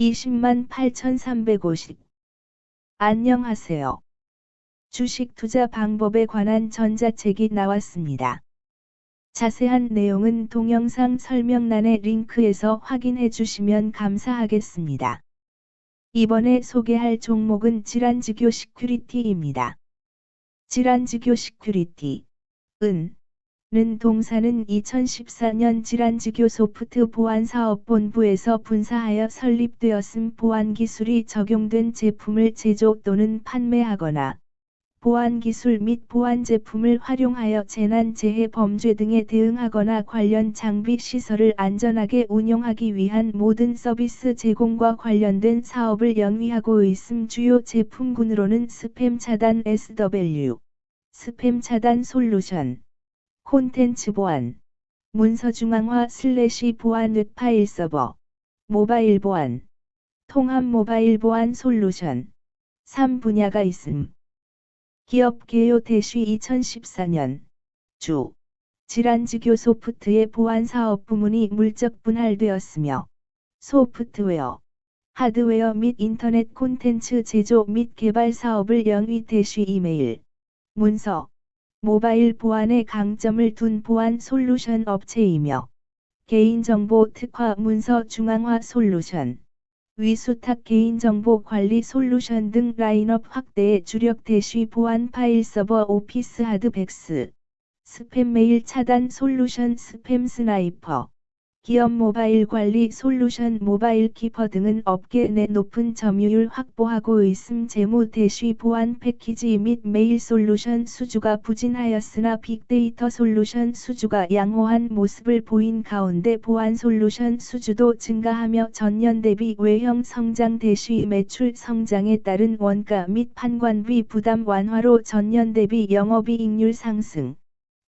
20만 8,350. 안녕하세요. 주식 투자 방법에 관한 전자책이 나왔습니다. 자세한 내용은 동영상 설명란의 링크에서 확인해 주시면 감사하겠습니다. 이번에 소개할 종목은 질환지교 시큐리티입니다. 질환지교 시큐리티, 은, 는 동사는 2014년 질환지교 소프트 보안사업본부에서 분사하여 설립되었음 보안기술이 적용된 제품을 제조 또는 판매하거나 보안기술 및 보안제품을 활용하여 재난 재해 범죄 등에 대응하거나 관련 장비 시설을 안전하게 운용하기 위한 모든 서비스 제공과 관련된 사업을 영위하고 있음 주요 제품군으로는 스팸 차단 SW, 스팸 차단 솔루션, 콘텐츠 보안, 문서 중앙화 슬래시 보안 웹 파일 서버, 모바일 보안, 통합 모바일 보안 솔루션, 3 분야가 있음. 기업 개요 대쉬 2014년 주 질환지교 소프트의 보안 사업 부문이 물적 분할되었으며 소프트웨어, 하드웨어 및 인터넷 콘텐츠 제조 및 개발 사업을 영위 대쉬 이메일, 문서, 모바일 보안에 강점을 둔 보안 솔루션 업체이며 개인정보 특화 문서 중앙화 솔루션, 위수탁 개인정보 관리 솔루션 등 라인업 확대에 주력 대쉬 보안 파일 서버 오피스 하드백스, 스팸 메일 차단 솔루션 스팸 스나이퍼, 기업 모바일 관리 솔루션 모바일 키퍼 등은 업계 내 높은 점유율 확보하고 있음 재무 대쉬 보안 패키지 및 메일 솔루션 수주가 부진하였으나 빅데이터 솔루션 수주가 양호한 모습을 보인 가운데 보안 솔루션 수주도 증가하며 전년 대비 외형 성장 대쉬 매출 성장에 따른 원가 및 판관비 부담 완화로 전년 대비 영업이익률 상승.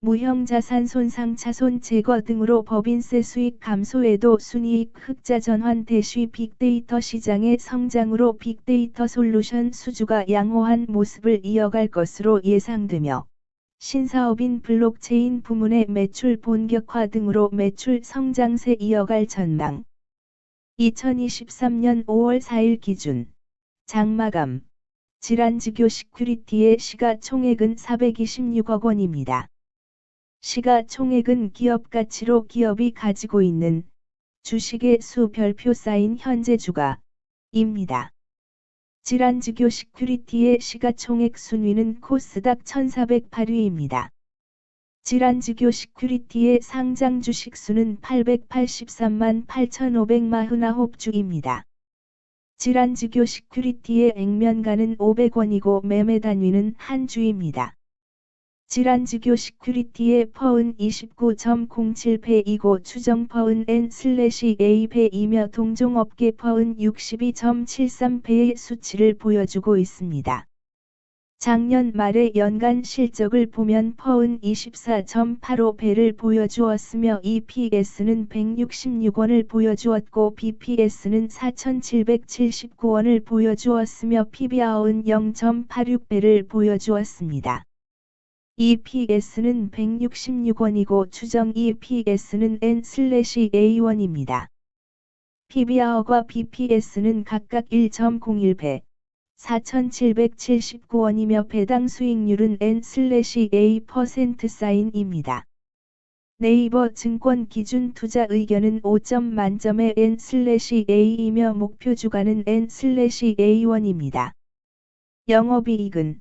무형자산 손상 차손 제거 등으로 법인세 수익 감소에도 순이익 흑자 전환 대쉬 빅데이터 시장의 성장으로 빅데이터 솔루션 수주가 양호한 모습을 이어갈 것으로 예상되며 신사업인 블록체인 부문의 매출 본격화 등으로 매출 성장세 이어갈 전망 2023년 5월 4일 기준 장마감 질환지교 시큐리티의 시가총액은 426억 원입니다. 시가총액은 기업 가치로 기업이 가지고 있는 주식의 수 별표 쌓인 현재 주가입니다. 질환지교 시큐리티의 시가총액 순위는 코스닥 1408위입니다. 질환지교 시큐리티의 상장 주식 수는 883만 8549주입니다. 질환지교 시큐리티의 액면가는 500원이고 매매 단위는 한 주입니다. 질환지교 시큐리티의 퍼은 29.07배이고 추정 퍼은 N/A배이며 동종업계 퍼은 62.73배의 수치를 보여주고 있습니다. 작년 말의 연간 실적을 보면 퍼은 24.85배를 보여주었으며 EPS는 166원을 보여주었고 BPS는 4,779원을 보여주었으며 PBR은 0.86배를 보여주었습니다. EPS는 166원이고 추정 EPS는 N/A1입니다. PBR과 BPS는 각각 1.01배, 4,779원이며 배당 수익률은 N/A% 사인입니다. 네이버 증권 기준 투자 의견은 5점 만점의 N/A이며 목표 주가는 N/A1입니다. 영업이익은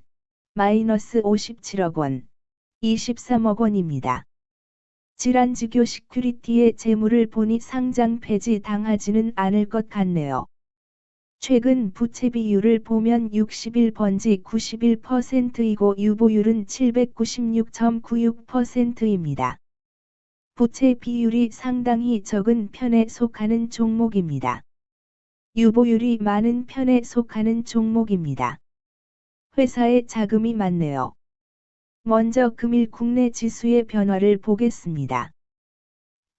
마이너스 57억 원, 23억 원입니다. 질환지교 시큐리티의 재물을 보니 상장 폐지 당하지는 않을 것 같네요. 최근 부채 비율을 보면 61번지 91%이고 유보율은 796.96%입니다. 부채 비율이 상당히 적은 편에 속하는 종목입니다. 유보율이 많은 편에 속하는 종목입니다. 회사에 자금이 많네요. 먼저 금일 국내 지수의 변화를 보겠습니다.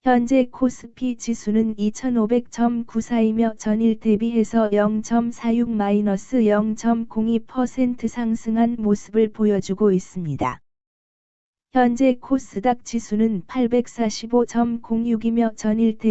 현재 코스피 지수는 2500.94이며 전일 대비해서 0.46-0.02% 상승한 모습을 보여주고 있습니다. 현재 코스닥 지수는 845.06이며 전일 대비